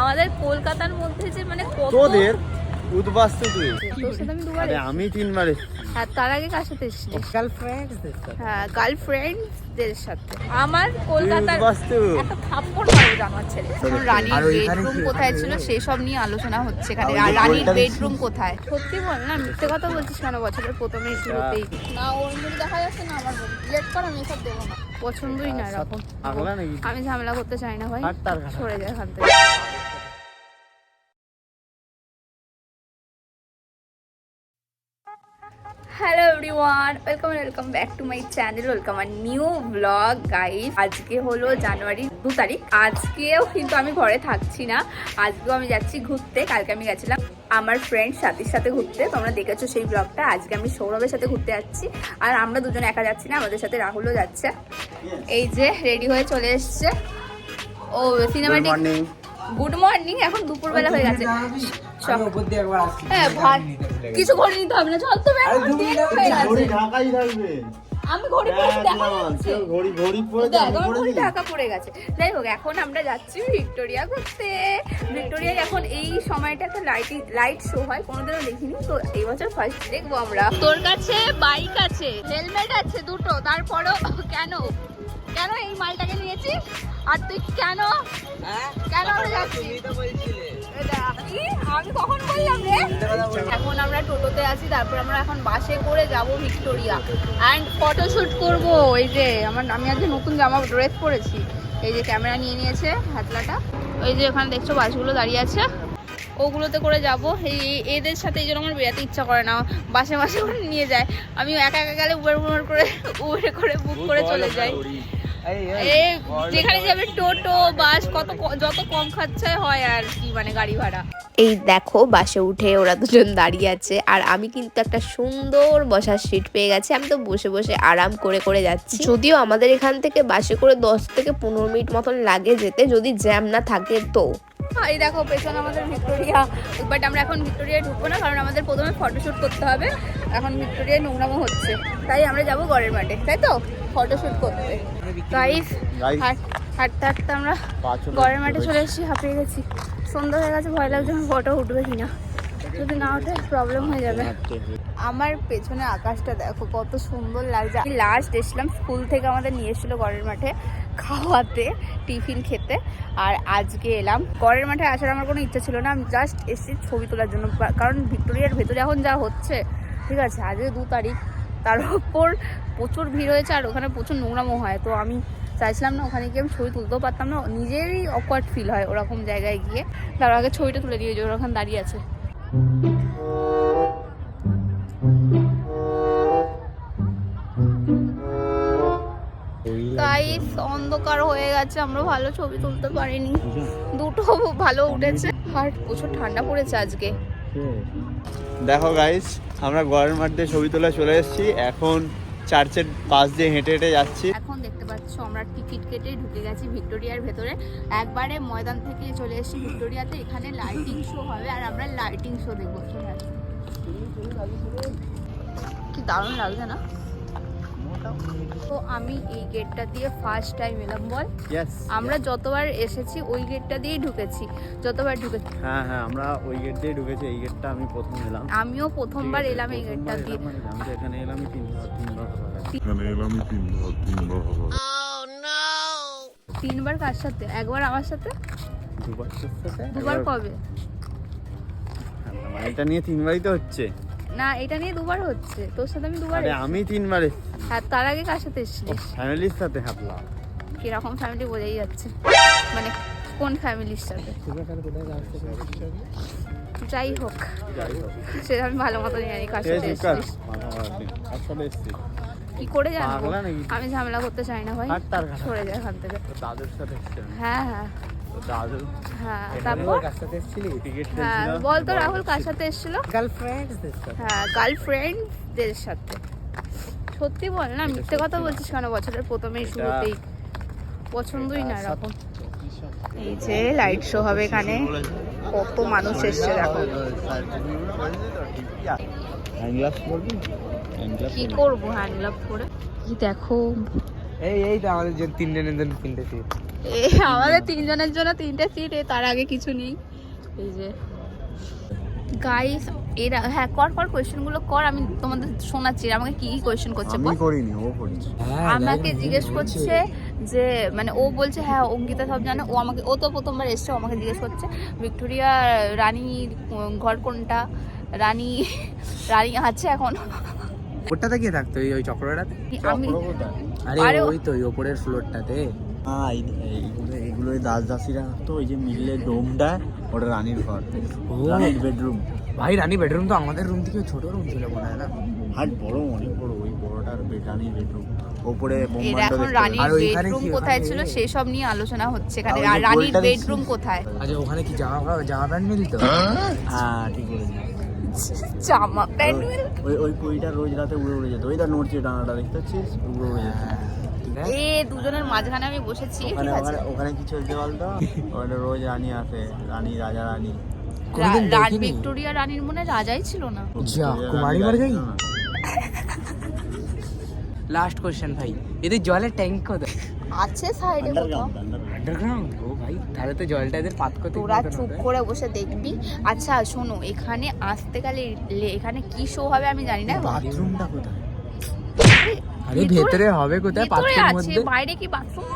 আমাদের কলকাতার মধ্যে যে মানে তোদের উদ্বাস্তু তুই। আরে আমি তিনবার। হ্যাঁ তার আগে কার সাথে সাথে। হ্যাঁ গার্লফ্রেন্ডদের সাথে। আমার কলকাতার উদ্বাস্তু। একটা থাপ্পড় মারো জানোয়ার ছেলে। এখন রানীর বেডরুম কোথায় ছিল সেই সব নিয়ে আলোচনা হচ্ছে এখানে। আর রানীর বেডরুম কোথায়? সত্যি বল না মিথ্যে কথা বলছিস কেন? বছরের প্রথমে শুরুতেই। না ওর মুখে দেখা যাচ্ছে না আমার লেট কর আমি এসব দেবো না। পছন্দই না এরকম। পাগলা নাকি? আমি ঝামেলা করতে চাই না ভাই। সরে যায় এখান থেকে। Everyone welcome welcome back to my channel welcome R new blog guys আজকে হলো জানুয়ারি দু তারিখ। আজকেও কিন্তু আমি ঘরে থাকছি না। আজকেও আমি যাচ্ছি ঘুরতে। কালকে আমি গেছিলাম আমার ফ্রেন্ড সাথীর সাথে ঘুরতে। তোমরা দেখেছ সেই ব্লগটা আজকে আমি সৌরভের সাথে ঘুরতে যাচ্ছি। আর আমরা দুজন একা যাচ্ছি না আমাদের সাথে রাহুলও যাচ্ছে। এই যে রেডি হয়ে চলে এসছে। ও মর্নিং গুড মর্নিং এখন দুপুরবেলা হয়ে গেছে। আসছি। হ্যাঁ ভাই কিছু ঘড়ি নিতে হবে না চল তো হয়ে। ঢাকাই থাকবে। আমি ঘড়ি পরে দেখা যাচ্ছে। ঘড়ি ঘড়ি পরে দেখ, জামা আমার পরে ঘড়ি ঢাকা পড়ে গেছে। যাই হোক এখন আমরা যাচ্ছি ভিক্টোরিয়া ঘুরতে। ভিক্টোরিয়ায় এখন এই সময়টা একটা লাইট লাইট শো হয় কোনোদিনও দেখিনি তো এই বছর ফার্স্ট দেখব আমরা। তোর কাছে বাইক আছে হেলমেট আছে দুটো তারপরেও কেন? কেন এই মালটাকে নিয়েছিস? আর তুই কেন? কেন আমরা যাচ্ছি? এখন আমরা টোটোতে আছি তারপর আমরা এখন বাসে করে যাব ভিক্টোরিয়া। অ্যান্ড ফটোশুট করব এই যে আমার আমি আজকে নতুন জামা ড্রেস পরেছি। এই যে ক্যামেরা নিয়ে নিয়েছে হাতলাটা। ওই যে ওখানে দেখছ বাসগুলো দাঁড়িয়ে আছে। ওগুলোতে করে যাব। এই এদের সাথে এই জন্য আমার বেরাতে ইচ্ছা করে না। বাসে বাসে করে নিয়ে যায়। আমি একা একা গেলে উবের উবের করে উবের করে বুক করে চলে যাই। যেখানে যাবে টোটো বাস কত যত কম খরচায় হয় আর কি মানে গাড়ি ভাড়া। এই দেখো বাসে উঠে ওরা দুজন দাঁড়িয়ে আছে আর আমি কিন্তু একটা সুন্দর বসার সিট পেয়ে গেছি। আমি তো বসে বসে আরাম করে করে যাচ্ছি। যদিও আমাদের এখান থেকে বাসে করে দশ থেকে পনেরো মিনিট মতন লাগে যেতে যদি জ্যাম না থাকে তো। এই দেখো পেছনে আমাদের ভিক্টোরিয়া। বাট আমরা এখন ভিক্টোরিয়ায় ঢুকবো না কারণ আমাদের প্রথমে ফটোশ্যুট করতে হবে। এখন ভিক্টোরিয়ায় নোংরামো হচ্ছে। তাই আমরা যাব গড়ের মাঠে তাই তো? ফটোশ্যুট করতে। গাইস হাঁটতে হাঁটতে আমরা গড়ের মাঠে চলে এসেছি হাঁপিয়ে গেছি। সন্ধ্যা হয়ে গেছে ভয় লাগছে ফটো উঠবে কিনা যদি না ওঠে প্রবলেম হয়ে যাবে। আমার পেছনে আকাশটা দেখো কত সুন্দর লাগছে। আমি লাস্ট এসেছিলাম স্কুল থেকে আমাদের নিয়ে এসেছিল গড়ের মাঠে খাওয়াতে টিফিন খেতে আর আজকে এলাম। গড়ের মাঠে আসার আমার কোনো ইচ্ছা ছিল না আমি জাস্ট এসেছি ছবি তোলার জন্য কারণ ভিক্টোরিয়ার ভেতরে এখন যা হচ্ছে ঠিক আছে আজকে দু তারিখ। তার উপর প্রচুর ভিড় হয়েছে আর ওখানে প্রচুর নোংরামো হয়। তো আমি চাইছিলাম না ওখানে গিয়ে আমি ছবি তুলতেও পারতাম না, নিজেরই অকওয়ার্ড ফিল হয় ওরকম জায়গায় গিয়ে। তার আগে ছবিটা তুলে দিয়ে ওরা ওখানে দাঁড়িয়ে আছে। গাইস অন্ধকার হয়ে গেছে, আমরা ভালো ছবি তুলতে পারিনি। দুটো ভালো উঠেছে। আর প্রচুর ঠান্ডা পড়েছে আজকে। দেখো গাইস আমরা গড়ের মাঠ দিয়ে ছবি তোলা চলে এসেছি। এখন চার্চের পাশ দিয়ে হেঁটে হেঁটে যাচ্ছি। এখন দেখতে পাচ্ছ আমরা টিকিট কেটে ঢুকে গেছি ভিক্টোরিয়ার ভেতরে। একবারে ময়দান থেকে চলে এসেছি ভিক্টোরিয়াতে। এখানে লাইটিং শো হবে আর আমরা লাইটিং শো দেখব। কি দারুণ লাগছে না? তো আমি এই গেটটা দিয়ে ফার্স্ট টাইম এলাম বল? আমরা যতবার এসেছি ওই গেটটা দিয়েই ঢুকেছি। যতবার ঢুকেছি। হ্যাঁ হ্যাঁ আমরা ওই গেট দিয়ে ঢুকেছি এই গেটটা আমি প্রথম এলাম। আমিও প্রথমবার এলাম এই গেটটা দিয়ে। মানে আমি তো এখানে এলাম তিনবার তিনবার এখানে এলাম তিনবার তিনবার তিনবার কার সাথে? একবার আমার সাথে? দুবার সাথে, দুবার কবে? হ্যাঁ, মানে এটা নিয়ে তিনবারই তো হচ্ছে। না এটা নিয়ে দুবার হচ্ছে। তোর সাথে আমি দুবার আমি তিনবার এসেছি। হ্যাঁ তার আগে কার সাথে এসেছিলিস? ফ্যামিলির সাথে হাঁটলাম কীরকম ফ্যামিলি বোঝাই যাচ্ছে। মানে কোন ফ্যামিলির সাথে? যাই হোক সেটা আমি ভালো মতো জানি কার সাথে এসেছিস? কি করে জানব? আমি ঝামেলা করতে চাই না ভাই। সরে যায় এখান থেকে। হ্যাঁ হ্যাঁ। হ্যাঁ তারপর? হ্যাঁ বল তো রাহুল কার সাথে এসেছিল? গার্লফ্রেন্ডসদের সাথে। হ্যাঁ গার্লফ্রেন্ডদের সাথে। সত্যি বল না মিথ্যে কথা বলছিস কেন? বছরের প্রথমেই শুরুতেই। পছন্দই না এরকম। এই যে লাইট শো হবে এখানে। কত মানুষ এসছে দেখো। কি করব হ্যান্ড গ্লাভ করে কি দেখো। এই এই তো আমাদের জন্য তিনজনের জন্য তিনটে সিট এ আমাদের তিনজনের জন্য তিনটে সিট তার আগে কিছু নেই। এই যে। গাইস এরা হ্যাঁ কর কর কোয়েশ্চেনগুলো কর আমি তোমাদের শোনাচ্ছি। আমাকে কি কি কোয়েশ্চেন করছে আমি করিনি ও করেছে। হ্যাঁ, আমাকে জিজ্ঞেস করছে যে মানে ও বলছে হ্যাঁ অঙ্কিতা সব জানে ও আমাকে ও তো প্রথমবার এসছে ও আমাকে জিজ্ঞেস করছে ভিক্টোরিয়া রানীর উম, ঘর কোনটা? রানী রানী আছে এখন? ওটাতে কি থাকতো ওই চক্রটাতে? আমি আরে ওই তো ওই ওপরের ফ্লোরটাতে হ্যাঁ এই- এইগুলো এইগুলো দাস দাসিরা তো ওই যে মিডলে ডোমটা ওটা রানীর ঘর। রানীর বেডরুম ভাই রানী বেডরুম তো আমাদের রুম থেকে ছোট রুম ছিল মনে হয় না? হাট বড় অনেক বড়। ওই বড়টার বেড রানীর বেডরুম ওপরে আর ওইখানে কি কোথায় ছিল সেই সব নিয়ে আলোচনা হচ্ছে এখানে। আর আর রানীর বেডরুম কোথায়? আচ্ছা ওখানে কি জামা জামা প্যান্ট মিলতো? হ্যাঁ। ঠিক বলেছিস। জামা প্যান্ট ওই ওই কুইটা রোজ রাতে উড়ে উড়ে যেত। ওই দা নড়ছে ডানাটা দেখতে পাচ্ছিস? উড়ে উড়ে যেত। হ্যাঁ, এ দুজনের মাঝখানে আমি বসেছি। ঠিক আছে। ওখানে ওখানে কি চলছে বলতো? ওখানে রোজ রানী আসে রানী রাজা রানী। কোনোদিন রা- রা- দেখিনি। ভিক্টোরিয়া রানীর মনে রাজাই ছিল না। যা, কুমারী মার যাই? লাস্ট কোশ্চেন ভাই এদের জলের ট্যাঙ্ক কোথায় আছে সাইডে কোথাও। আন্ডারগ্রাউন্ড আন্ডারগ্রাউন্ড আন্ডারগ্রাউন্ড ও ভাই তাহলে তো জলটা এদের পাত করতে তোরা চুপ করে বসে দেখবি। আচ্ছা শোনো এখানে আসতে গেলে এখানে কি শো হবে আমি জানি না। বাথরুমটা কোথায়? আরে ভেতরে হবে কোথায়? পাত্রের মধ্যে? বাইরে কি বাথরুম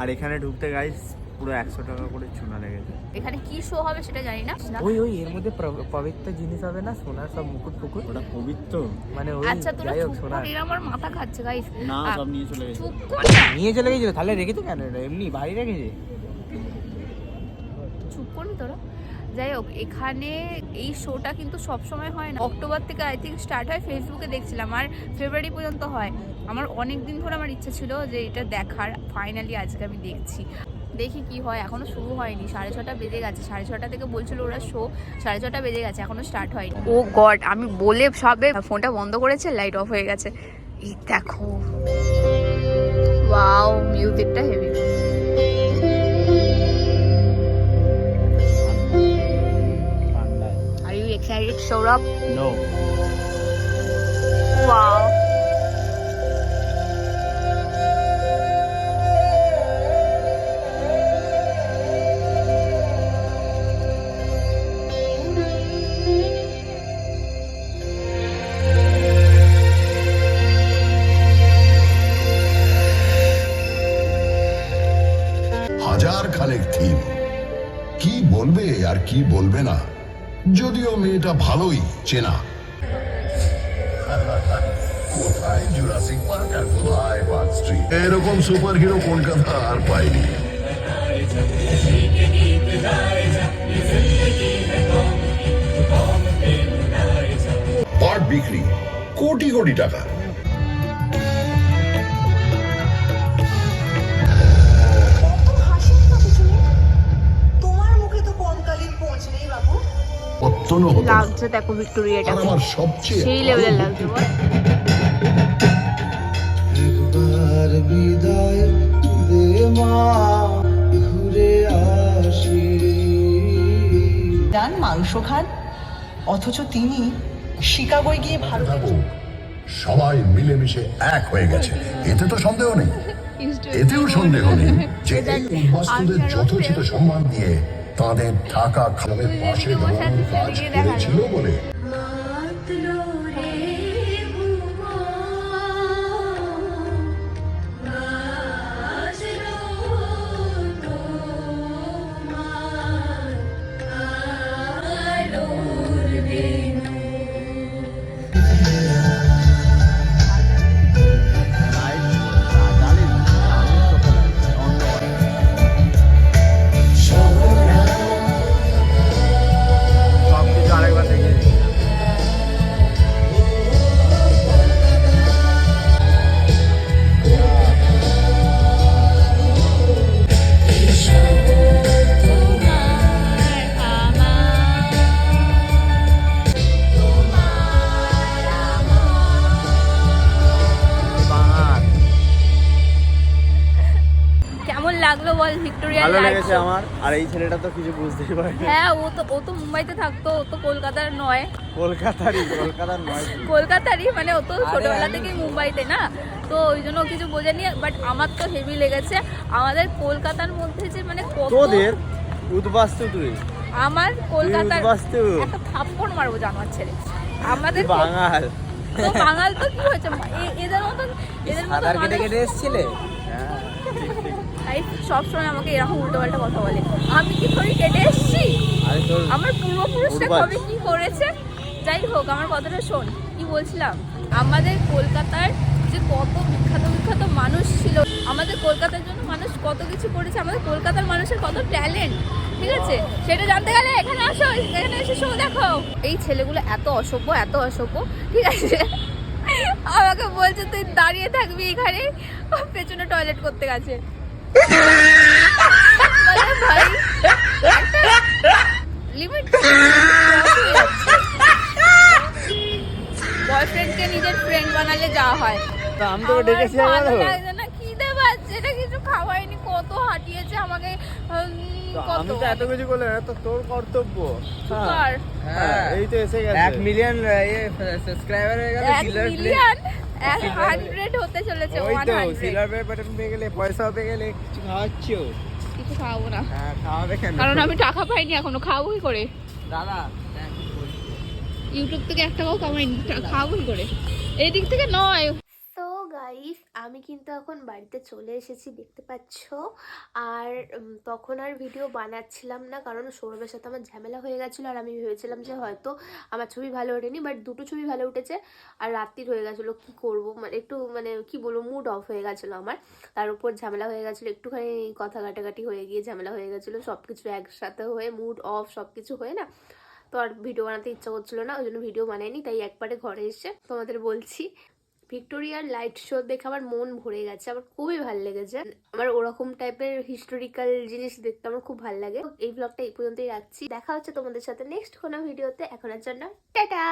আর এখানে ঢুকতে গাইস পুরো একশো টাকা করে চুনা লেগেছে। এখানে কি শো হবে সেটা জানি না। ওই ওই এর মধ্যে পবিত্র জিনিস হবে না? সোনার সব মুকুট ফুকুট? ওটা পবিত্র? মানে ওই আচ্ছা তোরা যাই হোক চুপ আমার মাথা খাচ্ছে গাইস না সব নিয়ে চলে গেছে। চুপ কর। নিয়ে চলে গেছিল তাহলে রেখেছে কেন এটা? এমনি বাড়ি রেখেছে? চুপ করবি তোরা? যাই হোক এখানে এই শোটা কিন্তু সব সময় হয় না। অক্টোবর থেকে আই থিঙ্ক স্টার্ট হয় ফেসবুকে দেখছিলাম আর ফেব্রুয়ারি পর্যন্ত হয়। আমার অনেক দিন ধরে আমার ইচ্ছা ছিল যে এটা দেখার। ফাইনালি আজকে আমি দেখছি। দেখি কি হয় এখনও শুরু হয়নি। সাড়ে ছটা বেজে গেছে। সাড়ে ছটা থেকে বলছিল ওরা শো সাড়ে ছটা বেজে গেছে এখনও স্টার্ট হয়নি। ও গড আমি বলে সবে ফোনটা বন্ধ করেছে লাইট অফ হয়ে গেছে। এই দেখো। ওয়াও মিউজিকটা এক্সাইটেড সৌরভ নো ওয়াও হাজার খানেক থিম কি বলবে আর কি বলবে না যদিও মেয়েটা ভালোই চেনা। এরকম সুপার হিরো কলকাতা আর পাইনি। পার্ট বিক্রি কোটি কোটি টাকা। পত্তনও হতো লাগছে দেখো ভিক্টোরিয়াটা আমার সবচেয়ে সেই লেভেলের লাগছে বল একবার বিদায় দে মা ঘুরে আসি। ডান মাংস খান অথচ তিনি শিকাগোয় গিয়ে ভারত থাকো সবাই মিলেমিশে এক হয়ে গেছে। এতে তো সন্দেহ নেই। এতেও সন্দেহ নেই যে এই উদ্বাস্তুদের যথোচিত সম্মান দিয়ে তাদের ঢাকা খামের পাশে দাঁড়ানোর কাজ করেছিল বলে শো? আমার আর এই ছেলেটা তো কিছু বুঝতেই পারে হ্যাঁ ও তো ও তো মুম্বাইতে থাকতো ও তো কলকাতার নয়। কলকাতারই কলকাতার নয় কলকাতারই মানে ও তো ছোটবেলা থেকে মুম্বাইতে না। তো ওই জন্য কিছু বোঝেনি বাট আমার তো হেভি লেগেছে। আমাদের কলকাতার মধ্যে যে মানে কত তোদের? উদ্বাস্তু তুই। আমার কলকাতার উদ্বাস্তু। একটা থাপ্পড় মারবো জানোয়ার ছেলে। আমাদের বাঙাল। তো বাঙাল তো কি হয়েছে? এদের মতন এদের মতো সাঁতার কেটে কেটে এসছিলে? তাই সবসময় আমাকে এরকম উল্টো পাল্টা কথা বলে। আমি কি করে কেটে এসেছি? আমার পূর্বপুরুষরা পূর্বাজ। কবে কি করেছে? যাই হোক আমার কথাটা শোন কি বলছিলাম? আমাদের কলকাতার যে কত বিখ্যাত বিখ্যাত মানুষ ছিল আমাদের কলকাতার জন্য মানুষ কত কিছু করেছে আমাদের কলকাতার মানুষের কত ট্যালেন্ট ঠিক আছে? সেটা জানতে গেলে এখানে আসো এখানে এসে শো দেখো। এই ছেলেগুলো এত অসভ্য এত অসভ্য ঠিক আছে? আমাকে বলছে তুই দাঁড়িয়ে থাকবি এখানে পেছনে টয়লেট করতে গেছে। বয়ফ্রেন্ডকে নিজের ফ্রেন্ড বানালে যাওয়া হয়। তা আমি ডেকেছি না খিদে পাচ্ছে এটা কিছু খাওয়াইনি কত হাঁটিয়েছে আমাকে কত? আমি তো এত কিছু করলে না তো তোর কর্তব্য। হ্যাঁ। এই তো এসে গেছে। এক মিলিয়ন সাবস্ক্রাইবার হয়ে গেল মিলিয়ন এক হান্ড্রেড হতে চলেছে সিলভার বাটন পেয়ে গেলে পয়সা পেয়ে গেলে কিছু খাওয়াচ্ছো? কিছু খাওয়াবো না। হ্যাঁ খাওয়াবে কেন? কারণ আমি টাকা পাইনি এখনও খাওয়াবো কি করে। দাদা ইউটিউব থেকে একটা টাকাও কামাইনি খাওয়াবো কি করে। এই দিক থেকে নয়। গাইস আমি কিন্তু এখন বাড়িতে চলে এসেছি, দেখতে পাচ্ছ? আর তখন আর ভিডিও বানাচ্ছিলাম না, কারণ সৌরভের সাথে আমার ঝামেলা হয়ে গেছিল, আর আমি ভেবেছিলাম যে হয়তো আমার ছবি ভালো ওঠেনি বাট দুটো ছবি ভালো উঠেছে, আর রাত্রির হয়ে গেছিল, কি করব? মানে একটু মানে কি বলব মুড অফ হয়ে গেছিল আমার। তার উপর ঝামেলা হয়ে গেছিল, একটুখানি কথা কাটাকাটি হয়ে গিয়ে ঝামেলা হয়ে গেছিল সব কিছু একসাথে হয়ে মুড অফ সব কিছু হয়ে না? তো আর ভিডিও বানাতে ইচ্ছা করছিল না, ওই জন্য ভিডিও বানাইনি, তাই একবারে ঘরে এসে তোমাদের বলছি ভিক্টোরিয়ার লাইট শো দেখে আমার মন ভরে গেছে, আমার খুবই ভালো লেগেছে। আমার ওরকম টাইপের হিস্টোরিক্যাল জিনিস দেখতে আমার খুব ভালো লাগে। এই ব্লগটা এই পর্যন্তই রাখছি। দেখা হচ্ছে তোমাদের সাথে নেক্সট কোনো ভিডিওতে এখনের জন্য টাটা!